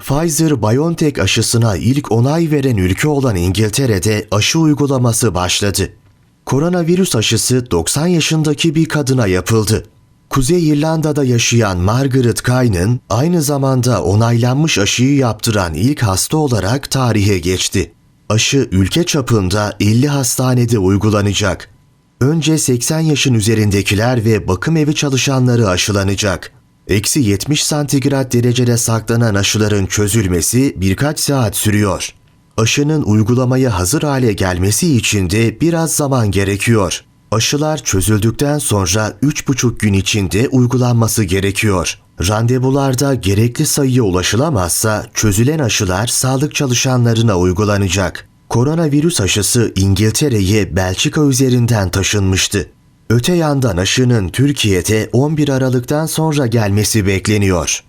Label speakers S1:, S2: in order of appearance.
S1: Pfizer-BioNTech aşısına ilk onay veren ülke olan İngiltere'de aşı uygulaması başladı. Koronavirüs aşısı 90 yaşındaki bir kadına yapıldı. Kuzey İrlanda'da yaşayan Margaret Kynan aynı zamanda onaylanmış aşıyı yaptıran ilk hasta olarak tarihe geçti. Aşı ülke çapında 50 hastanede uygulanacak. Önce 80 yaşın üzerindekiler ve bakım evi çalışanları aşılanacak. Eksi 70 santigrat derecede saklanan aşıların çözülmesi birkaç saat sürüyor. Aşının uygulamaya hazır hale gelmesi için de biraz zaman gerekiyor. Aşılar çözüldükten sonra 3,5 gün içinde uygulanması gerekiyor. Randevularda gerekli sayıya ulaşılamazsa çözülen aşılar sağlık çalışanlarına uygulanacak. Koronavirüs aşısı İngiltere'ye Belçika üzerinden taşınmıştı. Öte yandan aşının Türkiye'de 11 Aralık'tan sonra gelmesi bekleniyor.